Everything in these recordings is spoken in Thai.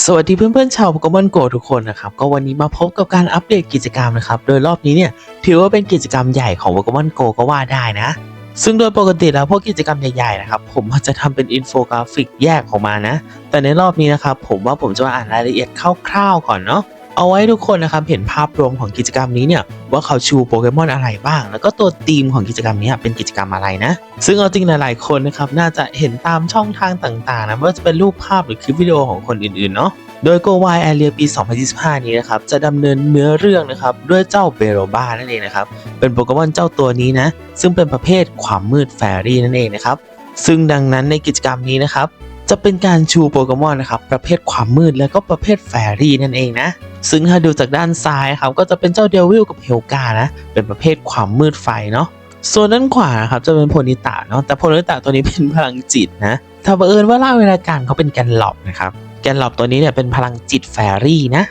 สวัสดีเพื่อนๆชาวโปเกมอนโกทุกคนนะครับก็วันนี้มาพบกับการอัปเดตกิจกรรมนะครับโดยรอบนี้เนี่ยถือว่าเป็นกิจกรรมใหญ่ของโปเกมอนโกก็ว่าได้นะ ซึ่งโดยปกติแล้วพวกกิจกรรมใหญ่ๆนะครับผมจะทำเป็นอินโฟกราฟิกแยกออกมานะ แต่ในรอบนี้นะครับผมว่าผมจะมาอ่านรายละเอียดคร่าวๆก่อนเนาะ เอาไว้ทุกคนนะครับเห็นภาพรวมของกิจกรรมนี้เนี่ยว่าเขาชูโปเกมอนอะไรบ้าง แล้วก็ตัวธีมของกิจกรรมนี้เป็นกิจกรรมอะไรนะ ซึ่งเอาจริงหลายๆคนนะครับน่าจะเห็นตามช่องทางต่างๆนะไม่ว่าจะเป็นรูปภาพหรือคลิปวิดีโอของคนอื่นๆเนาะโดย Go Wild Area ปี 2025 นี้นะครับ จะดำเนินเนื้อเรื่องนะครับ ด้วยเจ้าเบโรบานั่นเองนะครับ เป็นโปเกมอนเจ้าตัวนี้นะ ซึ่งเป็นประเภทความมืดแฟรี่นั่นเองนะครับ ซึ่งดังนั้นในกิจกรรมนี้นะครับ จะเป็นการชูโปเกมอนนะครับประเภทความมืดแล้วก็ประเภทแฟรี่นั่นเองนะ ซึ่งถ้าดูจากด้านซ้ายครับก็จะเป็นเจ้าเดวิลกับเฮลกานะ เป็นประเภทความมืดไฟเนาะส่วนด้านขวานะครับจะเป็นโพนิตะเนาะแต่โพนิตะตัวนี้เป็นพลังจิตนะถ้าบังเอิญว่าล่าเวลาการเขาเป็นแกนหลอบนะครับแกนหลอบตัวนี้เนี่ยเป็นพลังจิตแฟรี่นะ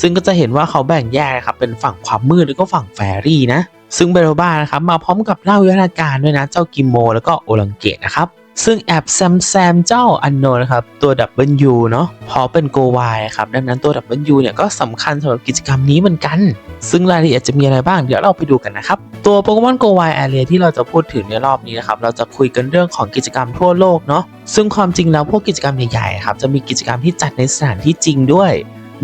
ซึ่งก็จะเห็นว่าเขาแบ่งแยกนะครับเป็นฝั่งความมืดแล้วก็ฝั่งแฟรี่นะซึ่งเบโรบ้านะครับมาพร้อมกับเล่าวิทยาการด้วยนะ เจ้ากิโม แล้วก็โอลังเกตนะครับ ซึ่งแอบแซมแซมเจ้าอันโนนะครับ ตัวดับเบิลยูเนาะพอเป็นโกวายครับ ดังนั้นตัวดับเบิลยูเนี่ยก็สำคัญสำหรับกิจกรรมนี้เหมือนกัน ซึ่งรายละเอียดจะมีอะไรบ้าง เดี๋ยวเราไปดูกันนะครับ ตัวโปเกมอนโกวายแอเรียที่เราจะพูดถึงในรอบนี้นะครับ เราจะคุยกันเรื่องของกิจกรรมทั่วโลกเนาะซึ่งความจริงแล้วพวกกิจกรรมใหญ่ๆครับจะมีกิจกรรมที่จัดในสถานที่จริงด้วย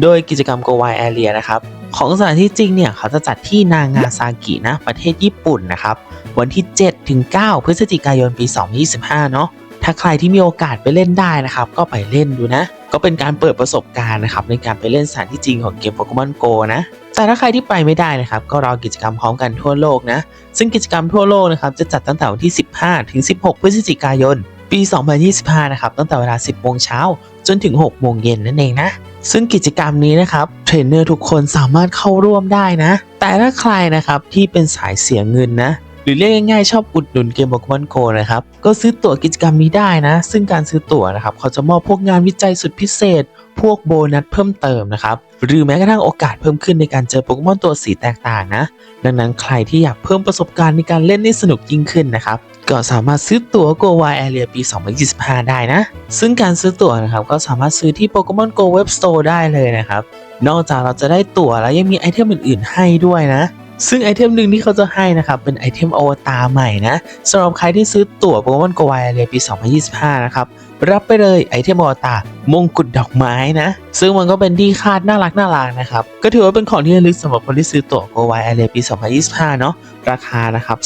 โดยกิจกรรมโกวายแอเรียนะครับ ของสถานที่จริงเนี่ยเขาจะจัดที่นางาซากินะประเทศญี่ปุ่นนะครับวันที่ 7 ถึง 9 พฤศจิกายนปี 2025 เนาะถ้าใครที่มีโอกาสไปเล่นได้นะครับ ก็ไปเล่นดูนะ ก็เป็นการเปิดประสบการณ์นะครับในการไปเล่นสถานที่จริงของเกมโปเกมอนโกนะแต่ถ้าใครที่ไปไม่ได้นะครับ ก็รอกิจกรรมพร้อมกันทั่วโลกนะ ซึ่งกิจกรรมทั่วโลกนะครับจะจัดตั้งแต่วันที่ 15 ถึง 16 พฤศจิกายน ปี 2025 นะครับ ตั้งแต่เวลา 10โมงเช้าจนถึง 6 โมงเย็นนั่นเองนะ ซึ่งกิจกรรมนี้นะครับเทรนเนอร์ทุกคนสามารถเข้าร่วมได้นะ แต่ถ้าใครนะครับที่เป็นสายเสียเงินนะ หรือเรียกง่ายๆชอบอุดหนุนเกมโปเกมอนโกนะครับ ก็ซื้อตั๋วกิจกรรมนี้ได้นะ ซึ่งการซื้อตั๋วนะครับเขาจะมอบพวกงานวิจัยสุดพิเศษ พวกโบนัสเพิ่มเติมนะครับ หรือแม้กระทั่งโอกาสเพิ่มขึ้นในการเจอโปเกมอนตัวสีแตกต่างนะ ดังนั้นใครที่อยากเพิ่มประสบการณ์ในการเล่นให้สนุกยิ่งขึ้นนะครับ ก็สามารถซื้อตั๋ว Go Wild Area ปี 2025 ได้นะ ซึ่งการซื้อตั๋วนะครับก็สามารถซื้อที่ Pokemon Go Web Store ได้เลยนะครับ นอกจากเราจะได้ตั๋วแล้วยังมีไอเทมอื่นๆ ให้ด้วยนะ ซึ่งไอเทมหนึ่งที่เขาจะให้นะครับ เป็นไอเทมอวตารใหม่นะสำหรับใครที่ซื้อตั๋ว Pokemon Go Wild Area ปี 2025 นะครับรับไปเลยไอเทมอวตารมงกุฎดอกไม้นะ ซึ่งมันก็เป็นที่คาดน่ารักน่ารักนะครับ ก็ถือว่าเป็นของที่ระลึกสำหรับคนที่ซื้อตั๋ว Go Wild Area ปี 2025 เนาะราคานะครับ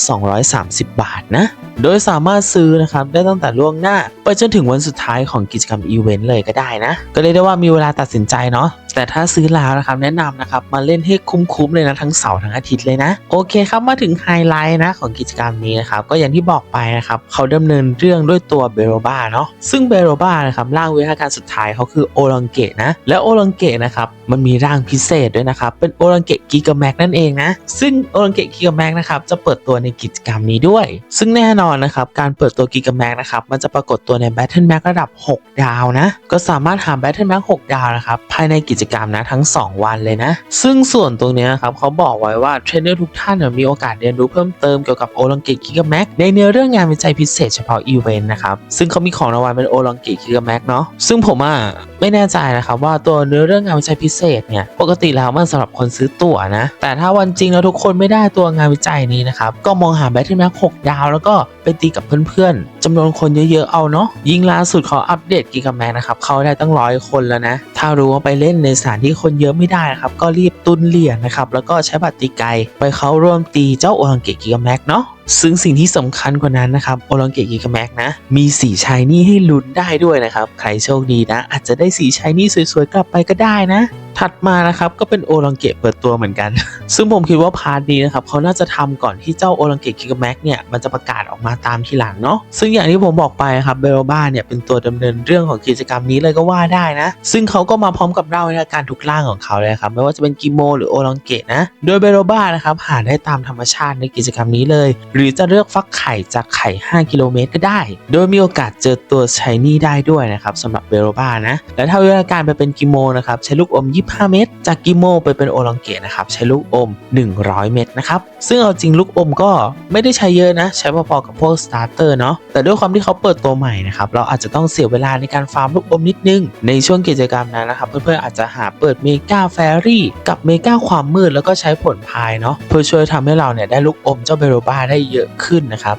230 บาทนะ โดยสามารถซื้อนะครับได้ตั้งแต่ล่วงหน้า ไปจนถึงวันสุดท้ายของกิจกรรมอีเวนต์เลยก็ได้นะ ก็เรียกได้ว่ามีเวลาตัดสินใจเนาะแต่ถ้าซื้อแล้วนะครับแนะนำนะครับมาเล่นให้คุ้มๆเลยนะทั้งเสาร์ทั้งอาทิตย์เลยนะ โอเคครับมาถึงไฮไลท์นะของกิจกรรมนี้นะครับก็อย่างที่บอกไปนะครับเขาดำเนินเรื่องด้วยตัวเบโรบาเนาะซึ่งเบโรบานะครับร่างวิทยาการสุดท้ายเขาคือโอลังเกตนะและโอลังเกตนะครับมันมีร่างพิเศษด้วยนะครับเป็นโอลังเกตกิกาแม็กนั่นเองนะซึ่งโอลังเกตกิกาแม็กนะครับจะเปิดตัวในกิจกรรมนี้ด้วย ซึ่งแน่นอนนะครับ การเปิดตัวกิกาแม็กนะครับ มันจะปรากฏตัวในแบทเทิลแม็กระดับ 6 ดาวนะ ก็สามารถหาแบทเทิลแม็ก6ดาวนะครับ ภายในกิจกรรมนะทั้ง 2 วันเลยนะ ซึ่งส่วนตรงนี้ยครับเขาบอกไว้ว่าเทรนเนอร์ทุกท่านมีโอกาสเรียนรู้เพิ่มเติมเกี่ยวกับโอลังเกตกิกาแม็กในเนื้อเรื่องงานวิจัยพิเศษเฉพาะอีเวนต์นะครับ ซึ่งเขามีของรางวัลเป็นโอลังเกตกิกาแม็กเนาะ ซึ่งผมอะไม่แน่ใจนะครับว่าตัวเนื้อเรื่องงานวิจัยพิเศษเนี่ยปกติแล้วมันสำหรับคนซื้อตั๋วนะ แต่ถ้าวันจริงแล้วทุกคนไม่ได้ตัวงานวิจัยนี้นะครับก็มองหาแบทเทิลแม็ก6ดาวแล้วก็ไปตีกับเพื่อนๆจำนวนคนเยอะๆเอาเนาะยิ่งล่าสุดเขาอัปเดตกิกาแม็กนะครับเขาได้ตั้งร้อยคนแล้วนะ ถ้ารู้ว่าไปเล่นในสถานที่คนเยอะไม่ได้นะครับก็รีบตุนเหรียญนะครับแล้วก็ใช้บัตรตีไกไปเข้าร่วมตีเจ้าโอลังเกะกิกาแม็กเนาะ ซึ่งสิ่งที่สำคัญกว่านั้นนะครับโอลังเกตกิกาแม็กนะ มีสีชายนี่ให้ลุ้นได้ด้วยนะครับ ใครโชคดีนะ อาจจะได้สีชายนี่สวยๆ กลับไปก็ได้นะ ถัดมานะครับก็เป็นโอลังเกตเปิดตัวเหมือนกัน ซึ่งผมคิดว่าพาร์ทนี้นะครับเขาน่าจะทำก่อนที่เจ้าโอลังเกตกิกาแม็กเนี่ยมันจะประกาศออกมาตามทีหลังเนาะซึ่งอย่างที่ผมบอกไปครับเบลบ้าเนี่ยเป็นตัวดำเนินเรื่องของกิจกรรมนี้เลยก็ว่าได้นะ ซึ่งเขาก็มาพร้อมกับเล่าในการทุกร่างของเขาเลยครับไม่ว่าจะเป็นกิโม หรือโอลังเกตนะ โดยเบลบ้านะครับหาได้ตามธรรมชาติในกิจกรรมนี้เลยหรือจะเลือกฟักไข่จากไข่ 5 กิโลเมตรก็ได้ โดยมีโอกาสเจอตัวชายนี่ได้ด้วยนะครับสำหรับเบโลบ้านะ และถ้าวิธีการไปเป็นกิโมนะครับใช้ลูกอม15เม็ดจากกิโมไปเป็นโอลองเกตนะครับใช้ลูกอม 100 เม็ดนะครับซึ่งเอาจริงลูกอมก็ไม่ได้ใช้เยอะนะ ใช้พอๆกับพวกสตาร์เตอร์เนาะแต่ด้วยความที่เขาเปิดตัวใหม่นะครับเราอาจจะต้องเสียเวลาในการฟาร์มลูกอมนิดนึง ในช่วงกิจกรรมนั้นนะครับ เพื่อนๆอาจจะหาเปิดเมกาแฟรี่กับเมกาความมืดแล้วก็ใช้ผลพายเนาะเพื่อช่วยทำให้เราเนี่ยได้ลูกอมเจ้าเบโรบ้าได้เยอะขึ้นนะครับ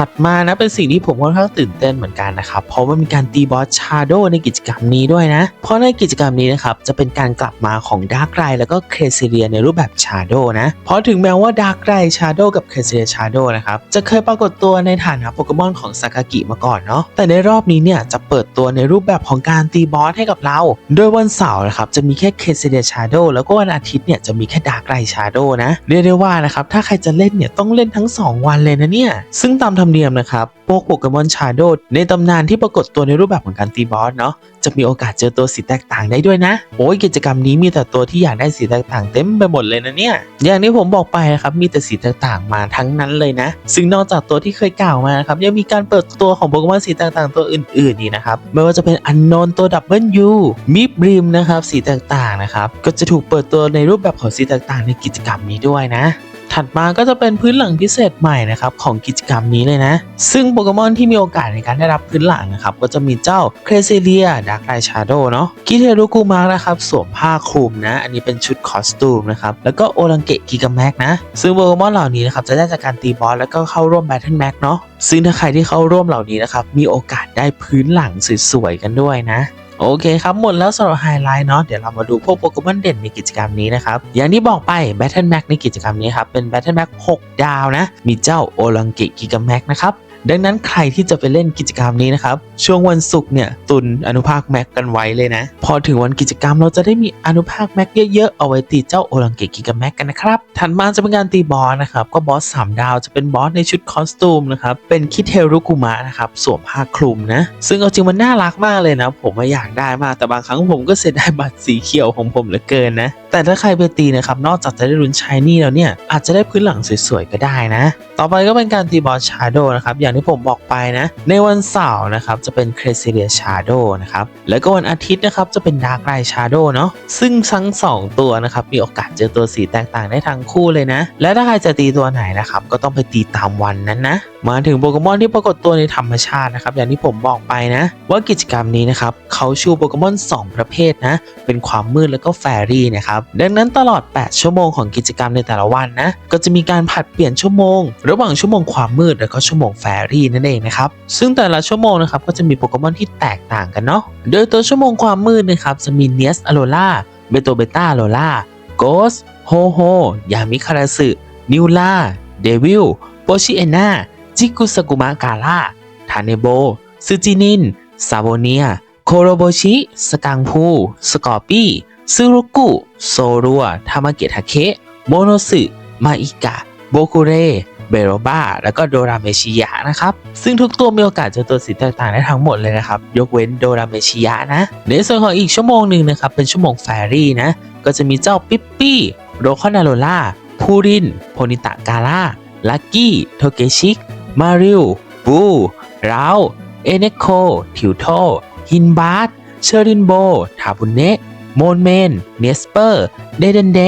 ถัดมานะเป็นสิ่งที่ผมค่อนข้างตื่นเต้นเหมือนกันนะครับเพราะว่ามีการตีบอสชาโดในกิจกรรมนี้ด้วยนะ เพราะในกิจกรรมนี้นะครับจะเป็นการกลับมาของดาร์กไรแล้วก็เครซิเลียในรูปแบบชาโดนะเพราะถึงแม้ว่าดาร์กไรชาโดกับเครซิเลียชาโดนะครับจะเคยปรากฏตัวในฐานะโปเกมอนของซากากิมาก่อนเนาะแต่ในรอบนี้เนี่ยจะเปิดตัวในรูปแบบของการตีบอสให้กับเรา โดยวันเสาร์นะครับจะมีแค่เคซิเดียชาโดแล้วก็วันอาทิตย์เนี่ยจะมีแค่ดาร์กไรชาโดนะเรียกได้ว่านะครับถ้าใครจะเล่นเนี่ยต้องเล่นทั้ง 2 วันเลยนะเนี่ยซึ่งตามธรรมเนียมนะครับพวกโปเกมอนชาโดในตำนานที่ปรากฏตัวในรูปแบบของการตีบอสเนาะจะมีโอกาสเจอตัวสีแตกต่างได้ด้วยนะ โอ้ยกิจกรรมนี้มีแต่ตัวที่อยากได้สีแตกต่างเต็มไปหมดเลยนะเนี่ย อย่างที่ผมบอกไปนะครับมีแต่สีแตกต่างมาทั้งนั้นเลยนะ ซึ่งนอกจากตัวที่เคยกล่าวมานะครับยังมีการเปิดตัวของโปเกมอนสีแตกต่างตัวอื่นๆนี่นะครับไม่ว่าจะเป็นอันนนตัวดับเบิลยูมิบริมนะครับสีแตกต่างนะครับก็จะถูกเปิดตัวในรูปแบบของสีแตกต่างในกิจกรรมนี้ด้วยนะ ถัดมาก็จะเป็นพื้นหลังพิเศษใหม่นะครับของกิจกรรมนี้เลยนะ ซึ่งโปเกมอนที่มีโอกาสในการได้รับพื้นหลังนะครับก็จะมีเจ้าเครเซเลียดาร์กไ s ชาโดเนาะกิเทรุกุมาร์นะครับสวมผ้าคลุมนะ อันนี้เป็นชุดคอสตูมนะครับแล้วก็โอลังเกะกิกาแม็กนะ ซึ่งโปเกมอนเหล่านี้นะครับจะได้จากการตีบอสแล้วก็เข้าร่วมแบทเทิลแม็กเนาะซึ่งถ้าใครที่เข้าร่วมเหล่านี้นะครับมีโอกาสได้พื้นหลังสวยๆกันด้วยนะ โอเคครับหมดแล้วสำหรับไฮไลท์เนาะเดี๋ยวเรามาดูพวกโปเกมอนเด่นในกิจกรรมนี้นะครับ อย่างที่บอกไป Battle Max ในกิจกรรมนี้ครับ เป็น Battle Max 6 ดาวนะ มีเจ้าโอลังกิกิกาแม็กนะครับ ดังนั้นใครที่จะไปเล่นกิจกรรมนี้นะครับ ช่วงวันศุกร์เนี่ยตุนอนุภาคแม็กกันไว้เลยนะ พอถึงวันกิจกรรมเราจะได้มีอนุภาคแม็กเยอะๆ เอาไว้ตีเจ้าโอลังเกกิกาแม็กกันนะครับ ถัดมาจะเป็นการตีบอสนะครับ ก็บอส3ดาวจะเป็นบอสในชุดคอสตูมนะครับ เป็นคิเทรุกุมะนะครับสวมผ้าคลุมนะ ซึ่งเอาจริงมันน่ารักมากเลยนะ ผมอยากได้มากแต่บางครั้งผมก็เสียดายบัตรสีเขียวของผมเหลือเกินนะแต่ถ้าใครไปตีนะครับนอกจากจะได้ลุ้นชายนี่แล้วเนี่ยอาจจะได้พื้นหลังสวยๆก็ได้นะ ต่อไปก็เป็นการตีบอสชาโดนะครับอย่างที่ผมบอกไปนะ ในวันเสาร์นะครับจะเป็นเครซิเลียชาโดนะครับ แล้วก็วันอาทิตย์นะครับจะเป็นดาร์กไรชาโดเนาะซึ่งทั้งสองตัวนะครับมีโอกาสเจอตัวสีแตกต่างได้ทั้งคู่เลยนะ และถ้าใครจะตีตัวไหนนะครับก็ต้องไปตีตามวันนั้นนะมาถึงโปเกมอนที่ปรากฏตัวในธรรมชาตินะครับ อย่างที่ผมบอกไปนะ ว่ากิจกรรมนี้นะครับเขาชูโปเกมอน 2 ประเภทนะ เป็นความมืดแล้วก็แฟรี่นะครับ ดังนั้นตลอด 8 ชั่วโมงของกิจกรรมในแต่ละวันนะ ก็จะมีการผัดเปลี่ยนชั่วโมง ระหว่างชั่วโมงความมืดแล้วก็ชั่วโมงแฟรี่นั่นเองนะครับ ซึ่งแต่ละชั่วโมงนะครับก็จะมีโปเกมอนที่แตกต่างกันเนาะ โดยตัวชั่วโมงความมืดนะครับจะมีเนียสอโลล่าเบโตเบต้าอโลล่าโกสโฮโฮยามิคาราสึนิวล่าเดวิลโปชิเอนา จิกุสกุมะกาล่าทาเนโบซูจินิน ซาโบเนีย โคโรโบชิ สกังพู สกอร์ปี้ซึรุกุ โซรัว ทามาเกะทาเคะโมโนสึ มาอิกะ โบกุเรเบโรบ้า แล้วก็โดราเมชิยะนะครับ ซึ่งทุกตัวมีโอกาสเจอตัวสีแตกต่างได้ทั้งหมดเลยนะครับ ยกเว้นโดราเมชิยะนะ ในส่วนของอีกชั่วโมงหนึ่งนะครับ เป็นชั่วโมงแฟรี่นะ ก็จะมีเจ้าปิ๊ปปี้ โรคอนาโรล่า พูริน โพนิตะกาล่า ลักกี้ โทเกชิก มาริว บูราวเอเนโค ทิวโทฮินบาร์เชอรินโบ ทาบุเนะโมนเมน เนสเปอร์ เดเดนเด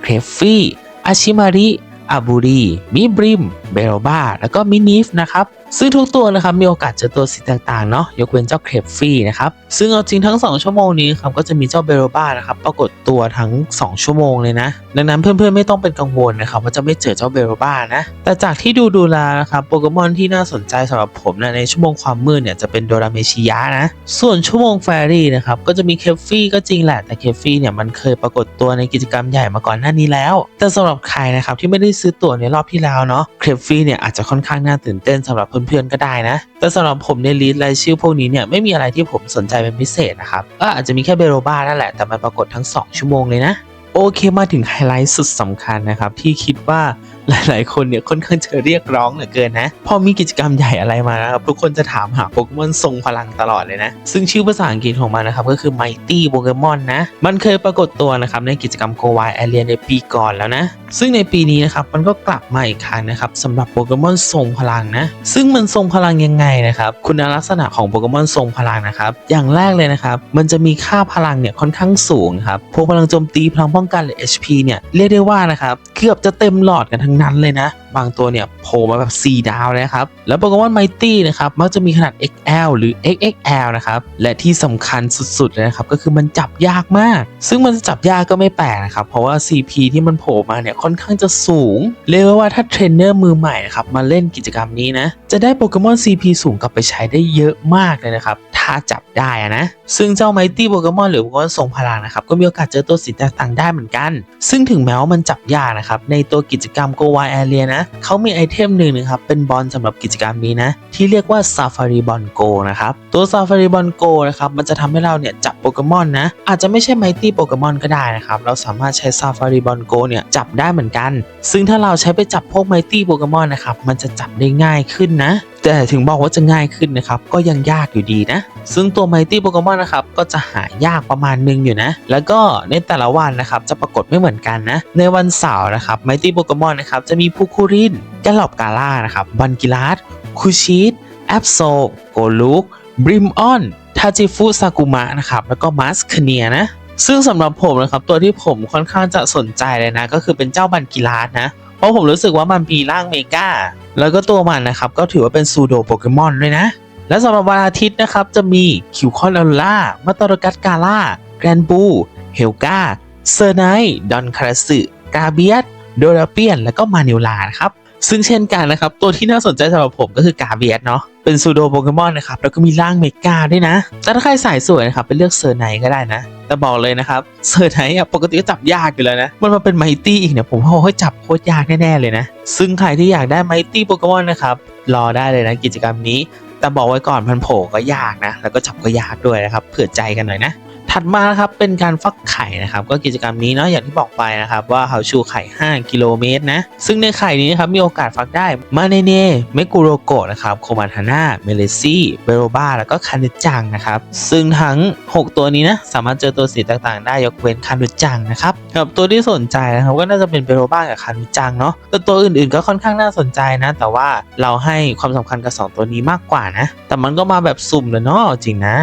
เครฟฟี่ อาชิมาริอาบูรี มิบริม เบโรบาแล้วก็มินิฟนะครับ ซึ่งทุกตัวนะครับมีโอกาสเจอตัวสีต่างๆเนาะยกเว้นเจ้าเครฟฟี่นะครับซึ่งเอาจริงทั้ง 2 ชั่วโมงนี้ครับก็จะมีเจ้าเบโรบานะครับปรากฏตัวทั้ง 2 ชั่วโมงเลยนะ ดังนั้นเพื่อนๆไม่ต้องเป็นกังวลนะครับว่าจะไม่เจอเจ้าเบโรบานะ แต่จากที่ดูดูแลนะครับโปเกมอนที่น่าสนใจสำหรับผมนะในชั่วโมงความมืดเนี่ยจะเป็นโดราเมชิยะนะส่วนชั่วโมงแฟรี่นะครับก็จะมีเคฟฟี่ก็จริงแหละแต่เคฟฟี่เนี่ยมันเคยปรากฏตัวในกิจกรรมใหญ่มาก่อนหน้านี้แล้ว แต่สำหรับใครนะครับที่ไม่ได้ซื้อตั๋วในรอบที่แล้วเนาะเคฟฟี่เนี่ยอาจจะค่อนข้างน่าตื่นเต้นสำหรับเพื่อนๆก็ได้นะ แต่สำหรับผมในลิสต์รายชื่อพวกนี้เนี่ยไม่มีอะไรที่ผมสนใจเป็นพิเศษนะครับก็อาจจะมีแค่เบโรบ้านั่นแหละแต่มันปรากฏทั้ง 2 ชั่วโมงเลยนะ โอเคมาถึงไฮไลท์สุดสำคัญนะครับที่คิดว่าหลายๆ คนเนี่ยค่อนข้างจะเรียกร้องเหลือเกินนะ พอมีกิจกรรมใหญ่อะไรมานะครับทุกคนจะถามหาโปเกมอนทรงพลังตลอดเลยนะ ซึ่งชื่อภาษาอังกฤษของมันนะครับก็คือ Mighty Pokemon นะ มันเคยปรากฏตัวนะครับในกิจกรรม Go Wild Area ในปีก่อนแล้วนะ ซึ่งในปีนี้นะครับมันก็กลับมาอีกครั้งนะครับสำหรับโปเกมอนทรงพลังนะ ซึ่งมันทรงพลังยังไงนะครับคุณลักษณะของโปเกมอนทรงพลังนะครับอย่างแรกเลยนะครับมันจะมีค่าพลังเนี่ยค่อนข้างสูงครับพวกพลังโจมตีพลังป้องกันหรือ HP เนี่ยเรียกได้ว่านะครับเกือบจะเต็มหลอดกันทั้งนั้นเลยนะ บางตัวเนี่ยโผล่มาแบบ 4 ดาวเลยครับ แล้วโปเกมอนไมตี้นะครับ มักจะมีขนาด XL หรือ XXL นะครับ และที่สำคัญสุดๆเลยนะครับ ก็คือมันจับยากมาก ซึ่งมันจะจับยากก็ไม่แปลกนะครับ เพราะว่า CP ที่มันโผล่มาเนี่ยค่อนข้างจะสูง เรียกว่าถ้าเทรนเนอร์มือใหม่นะครับมาเล่นกิจกรรมนี้นะ จะได้โปเกมอน CP สูงกลับไปใช้ได้เยอะมากเลยนะครับถ้าจับได้นะ ซึ่งเจ้าไมตี้โปเกมอนหรือโปเกมอนทรงพลังนะครับ ก็มีโอกาสเจอตัวสีแตกต่างได้เหมือนกัน ซึ่งถึงแม้ว่ามันจับยากนะครับ ในตัวกิจกรรมโกวายแอเรียนะเขามีไอเทมหนึ่งนะครับเป็นบอลสำหรับกิจกรรมนี้นะที่เรียกว่า Safari Ball Go นะครับตัว Safari Ball Go นะครับมันจะทำให้เราเนี่ยจับโปเกมอนนะอาจจะไม่ใช่ไมตี้โปเกมอนก็ได้นะครับเราสามารถใช้ Safari Ball Go เนี่ยจับได้เหมือนกัน ซึ่งถ้าเราใช้ไปจับพวกไมตี้โปเกมอนนะครับมันจะจับได้ง่ายขึ้นนะ แต่ถึงบอกว่าจะง่ายขึ้นนะครับ ก็ยังยากอยู่ดีนะ ซึ่งตัวไมตี้โปเกมอนนะครับ ก็จะหายากประมาณนึงอยู่นะ แล้วก็ในแต่ละวันนะครับ จะปรากฏไม่เหมือนกันนะ ในวันเสาร์นะครับไมตี้โปเกมอนนะครับจะมีพูคูรินแกลลอบกาล่านะครับบันกิลาสคูชิตแอปโซโกลูกบริมออนทาจิฟุซากุมะนะครับแล้วก็มัสคเนียนะซึ่งสำหรับผมนะครับตัวที่ผมค่อนข้างจะสนใจเลยนะ ก็คือเป็นเจ้าบันกิลาสนะ เพราะผมรู้สึกว่ามันมีร่างเมกา แล้วก็ตัวมันนะครับก็ถือว่าเป็นซูโดโปเกมอนด้วยนะ และสำหรับวันอาทิตย์นะครับจะมีคิวคอนอลล่ามาตอรกัสกาล่าแกรนบูเฮลกาเซอร์ไนดอนคาราสึกาเบียสโดราเปียน และก็มานิวลานะครับ ซึ่งเช่นกันนะครับ ตัวที่น่าสนใจสำหรับผมก็คือกาเบียสเนาะเป็นซูโดโปเกมอนนะครับ แล้วก็มีร่างเมกาด้วยนะ แต่ถ้าใครสายสวยนะครับเป็นเลือกเซอร์ไนก็ได้นะ แต่บอกเลยนะครับเซอร์ไนอะปกติก็จับยากอยู่แล้วนะ มันมาเป็นไมตี้อีกเนี่ยผมว่าโอ้ยจับโคตรยากแน่ๆเลยนะ ซึ่งใครที่อยากได้ไมตี้โปเกมอนนะครับรอได้เลยนะกิจกรรมนี้ แต่บอกไว้ก่อนพันโผก็ยากนะ แล้วก็จับก็ยากด้วยนะครับเผื่อใจกันหน่อยนะ ถัดมานะครับเป็นการฟักไข่นะครับ ก็กิจกรรมนี้เนาะอย่างที่บอกไปนะครับ ว่าเขาชูไข่ 5 กิโลเมตรนะซึ่งในไข่นี้นะครับมีโอกาสฟักได้มาเนเน่เมกุโรโกะนะครับโคมาทาน่าเมเลซี่เบโรบ้าแล้วก็คานุจังนะครับ ซึ่งทั้ง 6 ตัวนี้นะสามารถเจอตัวสีต่างๆ ได้ยกเว้นคานุจังนะครับกับตัวที่สนใจนะครับก็น่าจะเป็นเบโรบ้ากับคานุจังเนาะแต่ตัวอื่นๆก็ค่อนข้างน่าสนใจนะ แต่ว่าเราให้ความสำคัญกับ 2 ตัวนี้มากกว่านะแต่มันก็มาแบบสุ่มเลยเนาะจริงนะ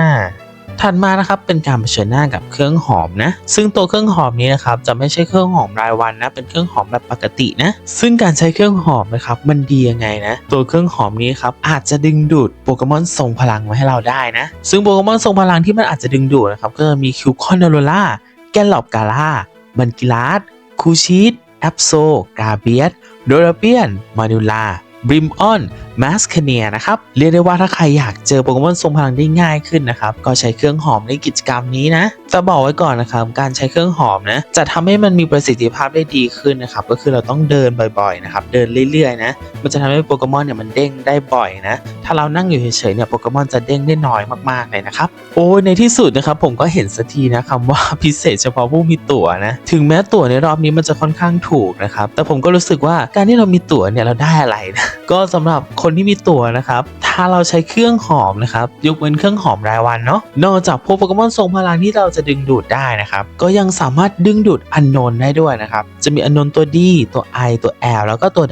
ถัดมานะครับเป็นการเผชิญหน้ากับเครื่องหอมนะ ซึ่งตัวเครื่องหอมนี้นะครับจะไม่ใช่เครื่องหอมรายวันนะเป็นเครื่องหอมแบบปกตินะ ซึ่งการใช้เครื่องหอมนะครับมันดียังไงนะ ตัวเครื่องหอมนี้ครับอาจจะดึงดูดโปเกมอนทรงพลังมาให้เราได้นะ ซึ่งโปเกมอนทรงพลังที่มันอาจจะดึงดูดนะครับก็จะมีคิวคอนโนโรล่าแกลลอบกาล่าบันกิลาสคูชิตแอปโซกาเบียสโดราเปียนมานูลา บริมออนมาสคเนียนะครับ เรียกได้ว่าถ้าใครอยากเจอโปเกมอนทรงพลังได้ง่ายขึ้นนะครับ ก็ใช้เครื่องหอมในกิจกรรมนี้นะแต่บอกไว้ก่อนนะครับ การใช้เครื่องหอมนะจะทำให้มันมีประสิทธิภาพได้ดีขึ้นนะครับ ก็คือเราต้องเดินบ่อยๆนะครับ เดินเรื่อยๆนะ มันจะทำให้โปเกมอนเนี่ยมันเด้งได้บ่อยนะ ถ้าเรานั่งอยู่เฉยๆเนี่ยโปเกมอนจะเด้งได้น้อยมากๆเลยนะครับ โอ้ยในที่สุดนะครับผมก็เห็นสักทีนะคำว่าพิเศษเฉพาะผู้มีตั๋วนะ ถึงแม้ตั๋วในรอบนี้มันจะค่อนข้างถูกนะครับ แต่ผมก็รู้สึกว่าการที่เรามีตั๋วเนี่ยเราได้อะไรนะก็สำหรับคนที่มีตั๋วนะครับ ถ้าเราใช้เครื่องหอมนะครับยกเว้นเครื่องหอมรายวันเนาะนอกจากพวกโปเกมอนทรงพลังที่เราจะดึงดูดได้นะครับ ก็ยังสามารถดึงดูดอันโนนได้ด้วยนะครับ จะมีอันโนนตัว D ตัว I ตัว L แล้วก็ตัว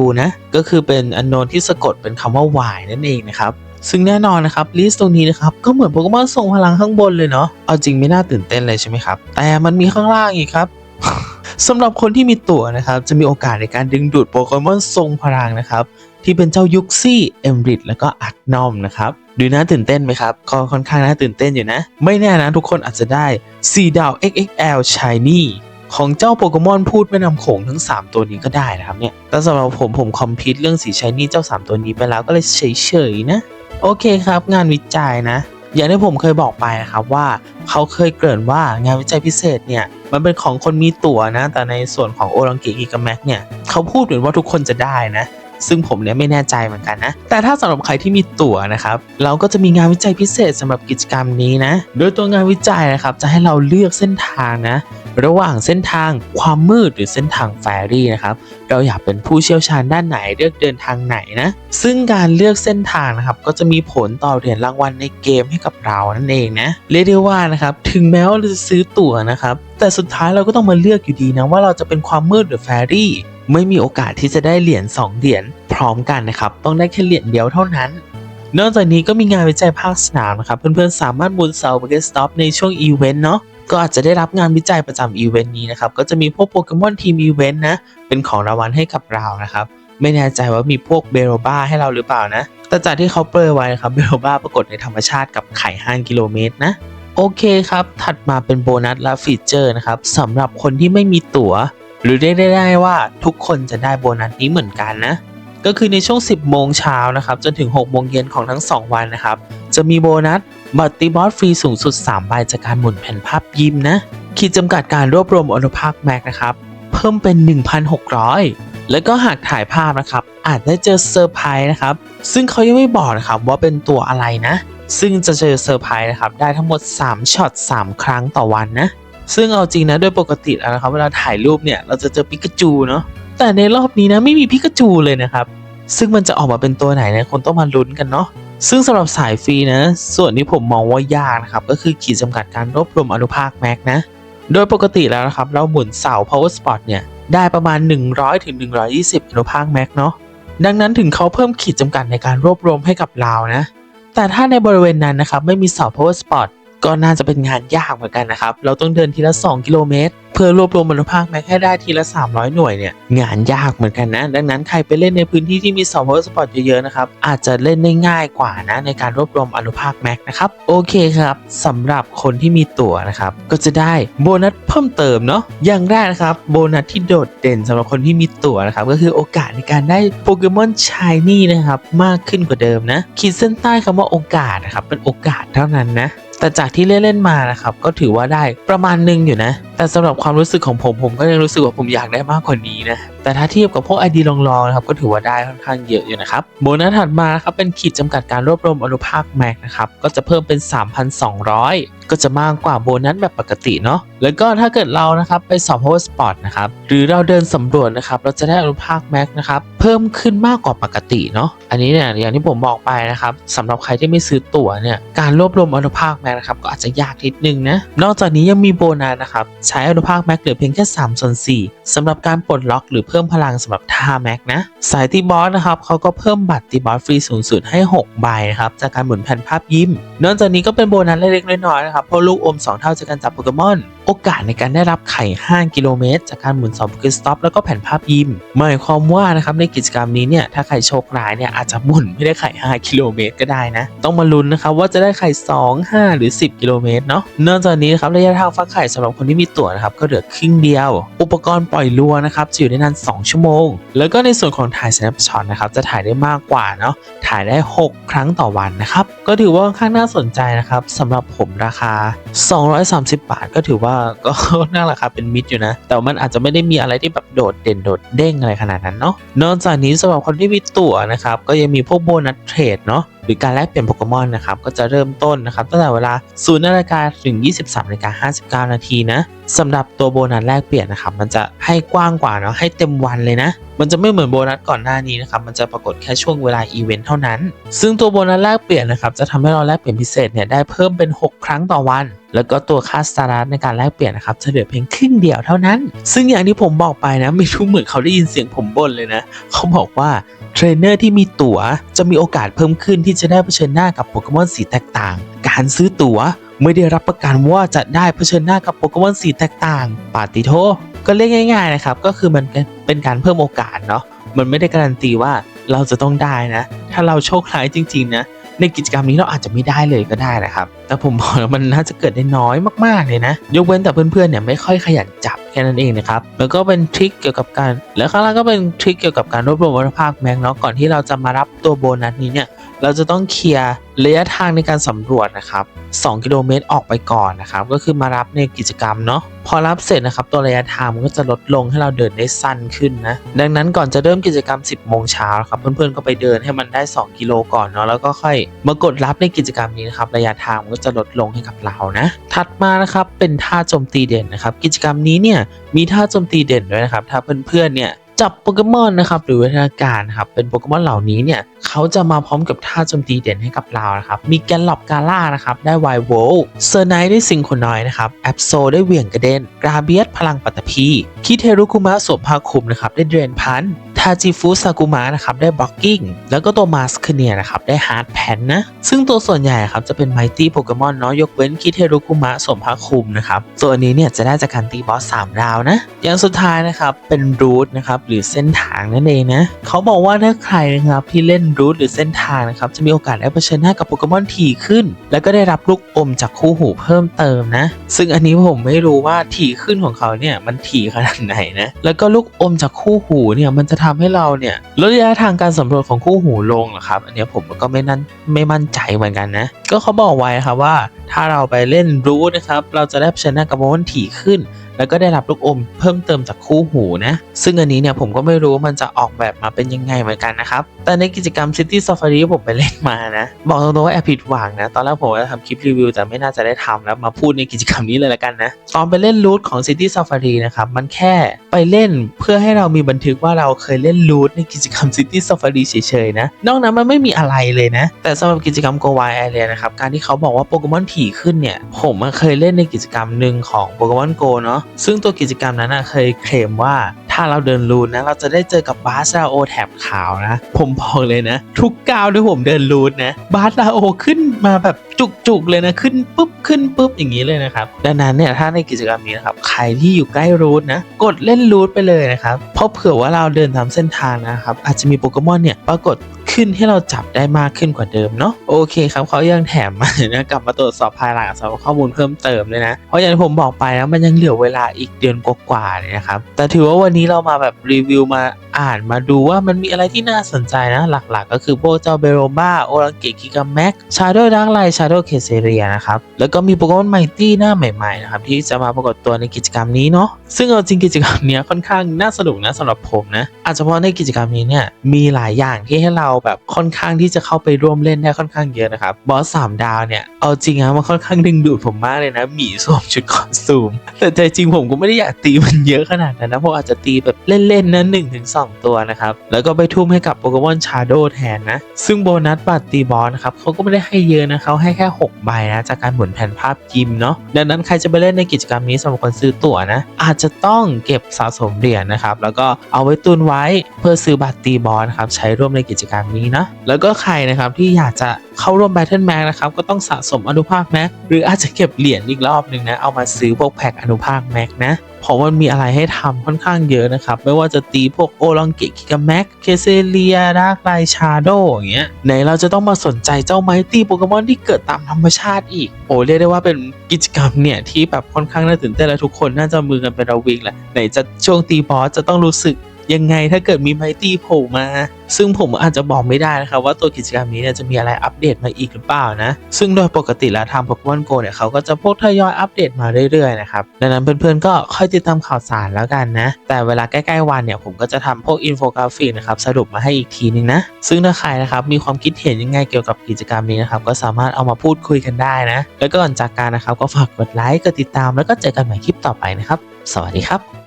W นะ ก็คือเป็นอันโนนที่สะกดเป็นคำว่า Y นั่นเองนะครับซึ่งแน่นอนนะครับลิสต์ตรงนี้นะครับก็เหมือนโปเกมอนทรงพลังข้างบนเลยเนาะเอาจริงไม่น่าตื่นเต้นเลยใช่ไหมครับ แต่มันมีข้างล่างอีกครับ สำหรับคนที่มีตั๋วนะครับ จะมีโอกาสในการดึงดูดโปเกมอนทรงพลังนะครับ ที่เป็นเจ้ายุกซี่เอมริดแล้วก็อักนอมนะครับดูน่าตื่นเต้นไหมครับก็ค่อนข้างน่าตื่นเต้นอยู่นะ ไม่แน่นะทุกคนอาจจะได้ 4 ดาว XXL Shiny ของเจ้าโปเกมอนพูดแม่นำโขงทั้ง 3 ตัวนี้ก็ได้นะครับเนี่ย แต่สำหรับผมผมคอมพิวเรื่องสี Shiny เจ้า 3 ตัวนี้ไปแล้วก็เลยเฉยๆนะ โอเคครับ งานวิจัยนะ อย่างที่ผมเคยบอกไปนะครับว่าเขาเคยเกริ่นว่างานวิจัยพิเศษเนี่ยมันเป็นของคนมีตั๋วนะ แต่ในส่วนของโอลังกิกิกาแม็กเนี่ยเขาพูดเหมือนว่าทุกคนจะได้นะ ซึ่งผมเนี่ยไม่แน่ใจเหมือนกันนะ แต่ถ้าสำหรับใครที่มีตั๋วนะครับ เราก็จะมีงานวิจัยพิเศษสำหรับกิจกรรมนี้นะ โดยตัวงานวิจัยนะครับจะให้เราเลือกเส้นทางนะ ระหว่างเส้นทางความมืดหรือเส้นทางแฟรี่นะครับ เราอยากเป็นผู้เชี่ยวชาญด้านไหนเลือกเดินทางไหนนะ ซึ่งการเลือกเส้นทางนะครับก็จะมีผลต่อเหรียญรางวัลในเกมให้กับเรานั่นเองนะ เรียกได้ว่านะครับ ถึงแม้ว่าเราจะซื้อตั๋วนะครับ แต่สุดท้ายเราก็ต้องมาเลือกอยู่ดีนะว่าเราจะเป็นความมืดหรือแฟรี่ไม่มีโอกาสที่จะได้เหรียญ2เหรียญพร้อมกันนะครับต้องได้แค่เหรียญเดียวเท่านั้น นอกจากนี้ก็มีงานวิจัยภาคสนามนะครับเพื่อนๆสามารถหมุนเสาเบเกสต็อปในช่วงอีเวนต์เนาะก็อาจจะได้รับงานวิจัยประจำอีเวนต์นี้นะครับก็จะมีพวกโปเกมอนทีมอีเวนต์นะเป็นของรางวัลให้กับเรานะครับไม่แน่ใจว่ามีพวกเบโรบ้าให้เราหรือเปล่านะแต่จากที่เขาเปรยไว้นะครับเบโรบ้าปรากฏในธรรมชาติกับไข่5กิโลเมตรนะ โอเคครับ ถัดมาเป็นโบนัสและฟีเจอร์นะครับสำหรับคนที่ไม่มีตั๋ว หรือเรียกได้ได้ว่าทุกคนจะได้โบนัสนี้เหมือนกันนะ ก็คือในช่วง 10 โมงเช้านะครับ จนถึง 6 โมงเย็นของทั้ง 2 วันนะครับ จะมีโบนัสบัตรตีบอสฟรีสูงสุด 3 ใบจากการหมุนแผ่นภาพยิมนะ ขีดจำกัดการรวบรวมอนุภาคแม็กนะครับ เพิ่มเป็น 1,600 แล้วก็หากถ่ายภาพนะครับ อาจได้เจอเซอร์ไพรส์นะครับ ซึ่งเขายังไม่บอกนะครับว่าเป็นตัวอะไรนะ ซึ่งจะเจอเซอร์ไพรส์นะครับ ได้ทั้งหมด 3ช็อต3 ครั้งต่อวันนะ ซึ่งเอาจริงนะโดยปกติแล้วนะครับ เวลาถ่ายรูปเนี่ย เราจะเจอปิกาจูเนาะแต่ในรอบนี้นะไม่มีปิกาจูเลยนะครับ ซึ่งมันจะออกมาเป็นตัวไหนเนะคนต้องมาลุ้นกันเนาะซึ่งสำหรับสายฟรีนะ ส่วนที่ผมมองว่ายากนะครับ ก็คือขีดจำกัดการรวบรวมอนุภาคแม็กนะ โดยปกติแล้วนะครับ เราหมุนเสา power spot เนี่ย ได้ประมาณ 100ถึง120 อนุภาคแม็กเนาะดังนั้นถึงเขาเพิ่มขีดจำกัดในการรวบรวมให้กับเรานะ แต่ถ้าในบริเวณนั้นนะครับไม่มีเสา power spot ก็น่าจะเป็นงานยากเหมือนกันนะครับ เราต้องเดินทีละ 2 กิโลเมตร เพื่อรวบรวมอนุภาคแม็กให้ได้ทีละ 300 หน่วยเนี่ยงานยากเหมือนกันนะ ดังนั้นใครไปเล่นในพื้นที่ที่มีเสา power spot เยอะๆนะครับอาจจะเล่นได้ง่ายกว่านะในการรวบรวมอนุภาคแม็กนะครับโอเคครับสำหรับคนที่มีตั๋วนะครับก็จะได้โบนัสเพิ่มเติมเนาะอย่างแรกนะครับโบนัสที่โดดเด่นสำหรับคนที่มีตั๋วนะครับก็คือโอกาสในการได้โปเกมอนชายนี่นะครับมากขึ้นกว่าเดิมนะขีดเส้นใต้คำว่าโอกาสนะครับเป็นโอกาสเท่านั้นนะ แต่จากที่เล่นๆมานะครับก็ถือว่าได้ประมาณหนึงอยู่นะ แต่สำหรับความรู้สึกของผมผมก็ยังรู้สึกว่าผมอยากได้มากกว่านี้นะ แต่ถ้าเทียบกับพวก ID ลองๆนะครับก็ถือว่าได้ค่อนข้างเยอะอยู่นะครับโบนัสถัดมานะครับเป็นขีดจำกัดการรวบรวมอนุภาคแม็กนะครับก็จะเพิ่มเป็น 3,200 ก็จะมากกว่าโบนัสแบบปกติเนาะแล้วก็ถ้าเกิดเรานะครับไปสอบ power spot นะครับหรือเราเดินสำรวจนะครับเราจะได้อนุภาคแม็กนะครับเพิ่มขึ้นมากกว่าปกติเนาะอันนี้เนี่ยอย่างที่ผมบอกไปนะครับสำหรับใครที่ไม่ซื้อตั๋วเนี่ยการรวบรวมอนุภาคแม็กนะครับก็อาจจะยากนิดนึงนะนอกจากนี้ยังมีโบนัสนะครับใช้อนุภาคแม็กเหลือเพียงแค่3ส่วน4สำหรับการปลดล็อกหรือพิ่มพลังสำหรับท่าแม็กนะ สายตีบอสนะครับเขาก็เพิ่มบัตรตีบอสฟรีสูงสุดให้ 6 ใบนะครับจากการหมุนแผ่นภาพยิ้มนอกจากนี้ก็เป็นโบนัสเล็กๆน้อยๆนะครับเพราะลูกอม 2 เท่าจากการจับโปเกมอนโอกาสในการได้รับไข่ 5 กิโลเมตร จากการหมุน2โปเกสต็อปแล้วก็แผ่นภาพยิ้มหมายความว่านะครับในกิจกรรมนี้เนี่ยถ้าใครโชคร้ายเนี่ยอาจจะหมุนไม่ได้ไข่ 5 กิโลเมตรก็ได้นะ ต้องมาลุ้นนะครับว่าจะได้ไข่ 2 5 หรือ 10 กิโลเมตรเนาะนอกจากนี้นครับระยะทางฟักไข่สำหรับคนที่มีตั๋วนะครับก็เหลือครึ่งเดียว อุปกรณ์ปล่อยลัวนะครับจะอยู่ได้นาน 2 ชั่วโมง แล้วก็ในส่วนของถ่าย snapshot นะครับจะถ่ายได้มากกว่าเนาะถ่ายได้ 6 ครั้งต่อวันนะครับก็ถือว่าค่อนข้างน่าสนใจนะครับสำหรับผมราคา 230 บาทก็ถือว่าก็น่าราคาเป็นมิดอยู่นะ แต่ว่ามันอาจจะไม่ได้มีอะไรที่แบบโดดเด่นโดดเด้งอะไรขนาดนั้นเนาะนอกจากนี้สำหรับคนที่มีตั๋วนะครับก็ยังมีพวกโบนัสเทรดเนาะหรือการแลกเปลี่ยนโปเกมอนนะครับก็จะเริ่มต้นนะครับตั้งแต่เวลา0นาฬิกาถึง 23นาฬิกา59 นาทีนะสำหรับตัวโบนัสแลกเปลี่ยนนะครับมันจะให้กว้างกว่าเนาะให้เต็มวันเลยนะ มันจะไม่เหมือนโบนัสก่อนหน้านี้นะครับมันจะปรากฏแค่ช่วงเวลาอีเวนต์เท่านั้น ซึ่งตัวโบนัสแลกเปลี่ยนนะครับจะทำให้เราแลกเปลี่ยนพิเศษเนี่ยได้เพิ่มเป็น 6 ครั้งต่อวัน แล้วก็ตัวค่าสตาร์ทในการแลกเปลี่ยนนะครับจะเหลือเพียงครึ่งเดียวเท่านั้น ซึ่งอย่างที่ผมบอกไปนะไม่รู้เหมือนเขาได้ยินเสียงผมบ่นเลยนะเขาบอกว่าเทรนเนอร์ที่มีตั๋วจะมีโอกาสเพิ่มขึ้นที่จะได้เผชิญหน้ากับโปเกมอนสีแตกต่าง การซื้อตั๋วไม่ได้รับประกันว่าจะได้เผชิญหน้ากับโปเกมอนสีแตกต่าง ปาติโท ก็เรียกง่าย ๆนะครับ ก็คือมันเป็นการเพิ่มโอกาสเนาะ มันไม่ได้การันตีว่าเราจะต้องได้นะ ถ้าเราโชคร้ายจริง ๆ นะ ในกิจกรรมนี้เราอาจจะไม่ได้เลยก็ได้นะครับ แต่ผมบอกแล้วมันน่าจะเกิดได้น้อยมากๆเลยนะ ยกเว้นแต่เพื่อนๆเนี่ยไม่ค่อยขยันจับแค่นั้นเองนะครับ แล้วก็เป็นทริคเกี่ยวกับการ แล้วข้างล่างก็เป็นทริคเกี่ยวกับการรวบรวมวัตภาคแม็กเนาะก่อนที่เราจะมารับตัวโบนัสนี้เนี่ยเราจะต้องเคลียร์ระยะทางในการสำรวจนะครับ2กิโลเมตรออกไปก่อนนะครับก็คือมารับในกิจกรรมเนาะพอรับเสร็จนะครับตัวระยะทางมันก็จะลดลงให้เราเดินได้สั้นขึ้นนะดังนั้นก่อนจะเริ่มกิจกรรม 10โมงเช้าครับเพื่อนๆก็ไปเดินให้มันได้ 2 กิโลก่อนเนาะแล้วก็ค่อยมากดรับในกิจกรรมนี้นะครับระยะทางมันก็จะลดลงให้กับเรานะ ถัดมานะครับเป็นท่าโจมตีเด่นนะครับ กิจกรรมนี้เนี่ยมีท่าโจมตีเด่นด้วยนะครับ ถ้าเพื่อนๆเนี่ยจับโปเกมอนนะครับหรือวิทยาการครับเป็นโปเกมอนเหล่านี้เนี่ยเขาจะมาพร้อมกับท่าโจมตีเด่นให้กับเรานะครับมีแกนหลบกาล่านะครับได้ไวโวลเซอร์ไนได้ซิงโคนอยนะครับแอปโซได้เหวี่ยงกระเด็นกราเบียสพลังปัตตภีคิเทรุคุมะสวมผ้าคลุมนะครับได้เดรนพัน ทาจิฟุซากุมะนะครับได้บล็อกกิ้งแล้วก็ตัวมาสคเนียนะครับได้ฮาร์ดแพนนะ ซึ่งตัวส่วนใหญ่ครับจะเป็นไมตี้โปเกมอนเนาะยกเว้นคิเทรุคุมะสมผ้าคุมนะครับตัวนี้เนี่ยจะได้จากการตีบอส3ดาวนะ อย่างสุดท้ายนะครับเป็นรูทนะครับหรือเส้นทางนั่นเองนะเขาบอกว่าถ้าใครนะครับที่เล่นรูทหรือเส้นทางนะครับจะมีโอกาสได้เผชิญหน้ากับโปเกมอนถี่ขึ้น แล้วก็ได้รับลูกอมจากคู่หูเพิ่มเติมนะ ซึ่งอันนี้ผมไม่รู้ว่าถี่ขึ้นของเขาเนี่ยมันถี่ขนาดไหนนะแล้วก็ลูกอมจากคู่หูเนี่ยมันจะทำให้เราเนี่ยลดระยะทางการสำรวจของคู่หูลงเหรอครับ อันนี้ผมก็ไม่นั่นไม่มั่นใจเหมือนกันนะ ก็เขาบอกไว้ครับว่าถ้าเราไปเล่นรูทนะครับ เราจะได้เผชิญหน้ากับโปเกมอนถี่ขึ้นแล้วก็ได้รับลูกอมเพิ่มเติมจากคู่หูนะ ซึ่งอันนี้เนี่ยผมก็ไม่รู้ว่ามันจะออกแบบมาเป็นยังไงเหมือนกันนะครับ แต่ในกิจกรรม City Safari ที่ผมไปเล่นมานะ บอกตรงๆว่าแอบผิดหวังนะ ตอนแรกผมจะทำคลิปรีวิวแต่ไม่น่าจะได้ทำแล้วมาพูดในกิจกรรมนี้เลยละกันนะ ตอนไปเล่นรูทของ City Safari นะครับ มันแค่ไปเล่นเพื่อให้เรามีบันทึกว่าเราเคยเล่นรูทในกิจกรรม City Safari เฉยๆนะ นอกนั้นมันไม่มีอะไรเลยนะ แต่สำหรับกิจกรรม Go Wild Area นะครับ การที่เขาบอกว่าโปเกมอนถี่ขึ้นเนี่ย ผมเคยเล่นในกิจกรรมหนึ่งของ Pokemon Go เนาะซึ่งตัวกิจกรรมนั้นอะเคยเคลมว่าถ้าเราเดินรูทนะเราจะได้เจอกับบาสราโอแถบขาวนะ ผมบอกเลยนะ ทุกก้าวที่ผมเดินรูทนะบาสราโอขึ้นมาแบบจุกๆเลยนะขึ้นปุ๊บขึ้นปุ๊บอย่างนี้เลยนะครับดังนั้นเนี่ยถ้าในกิจกรรมนี้นะครับใครที่อยู่ใกล้รูทนะ กดเล่นรูทไปเลยนะครับเพราะเผื่อว่าเราเดินตามเส้นทางนะครับอาจจะมีโปเกมอนเนี่ยปรากฏ ขึ้นให้เราจับได้มากขึ้นกว่าเดิมเนาะโอเคครับเขายังแถมมานะกลับมาตรวจสอบภายหลังสำหรับข้อมูลเพิ่มเติมเลยนะเพราะอย่างที่ผมบอกไปนะมันยังเหลือเวลาอีกเดือนกว่าๆเลยนะครับแต่ถือว่าวันนี้เรามาแบบรีวิวมาอ่านมาดูว่ามันมีอะไรที่น่าสนใจนะ หลักๆ ก็คือพวกเจ้าเบโรบ้าโอรังเกกิกาแม็กชาโดว์ดักไลชาโดว์เคเซเรียนะครับแล้วก็มีโปเกมอนไมตี้หน้าใหม่ๆนะครับที่จะมาปรากฏตัวในกิจกรรมนี้เนาะซึ่งเอาจริงกิจกรรมเนี้ยค่อนข้างน่าสนุกนะสำหรับผมนะอาจจะเพราะในกิจกรรมนี้เนี่ยมีหลายอย่างที่ให้เราแบบค่อนข้างที่จะเข้าไปร่วมเล่นได้ค่อนข้างเยอะนะครับบอสสามดาวเนี่ยเอาจริงนะมันค่อนข้างดึงดูดผมมากเลยนะหมีสวมชุดคอสตูม แต่ใจจริงผมก็ไม่ได้อยากตีมันเยอะขนาดนั้นนะผมอาจจะตีแบบเล่นๆนะหนึ่งถึงสองตัวนะครับแล้วก็ไปทุ่มให้กับโปเกมอนชาโดแทนนะ ซึ่งโบนัสบัตรตีบอสนะครับเขาก็ไม่ได้ให้เยอะนะเขาให้แค่6ใบนะจากการหมุนแผ่นภาพยิมเนาะดังนั้นใครจะไปเล่นในกิจกรรมนี้สำหรับคนซื้อตั๋วนะ อาจจะต้องเก็บสะสมเหรียญนะครับแล้วก็เอาไว้ตุนไว้เพื่อซื้อบัตรตีบอสครับใช้ร่วมในกิจกรรมนี้นะ แล้วก็ใครนะครับที่อยากจะเข้าร่วมแบทเทิลแม็นะครับก็ต้องสะสมอนุภาคแม็กหรืออาจจะเก็บเหรียญอีกรอบหนึ่งนะเอามาซื้อพวกแพ็คอนุภาคแม็กนะเพราะมันมีอะไรให้ทำค่อนข้างเยอะนะครับ ไม่ว่าจะตีพวกโอลองเกกิกาแม็กเคเซเลียดาร์กไลชาโดอย่างเงี้ยไหนเราจะต้องมาสนใจเจ้าไมตี้โปเกมอนที่เกิดตามธรรมชาติอีก โอ้เรียกได้ว่าเป็นกิจกรรมเนี่ย ที่แบบค่อนข้างน่าตื่นเต้นและทุกคนน่าจะมือกันเป็นระวิงแหละไหนจะช่วงตีบอสจะต้องรู้สึก ยังไงถ้าเกิดมีไมตี้โผล่มา ซึ่งผมอาจจะบอกไม่ได้นะครับว่าตัวกิจกรรมนี้เนี่ยจะมีอะไรอัปเดตมาอีกหรือเปล่านะ ซึ่งโดยปกติแล้วทาง Pokemon Go เนี่ยเขาก็จะพวกทยอยอัปเดตมาเรื่อยๆนะครับดังนั้นเพื่อนๆก็ค่อยติดตามข่าวสารแล้วกันนะ แต่เวลาใกล้ๆวันเนี่ยผมก็จะทำพวกอินโฟกราฟิกนะครับสรุปมาให้อีกทีนึงนะ ซึ่งถ้าใครนะครับมีความคิดเห็นยังไงเกี่ยวกับกิจกรรมนี้นะครับก็สามารถเอามาพูดคุยกันได้นะ แล้วก็ก่อนจากการนะครับก็ฝากกดไลค์กดติดตามแล้วก็เจอกันใหม่คลิปต่อไปนะครับ สวัสดีครับ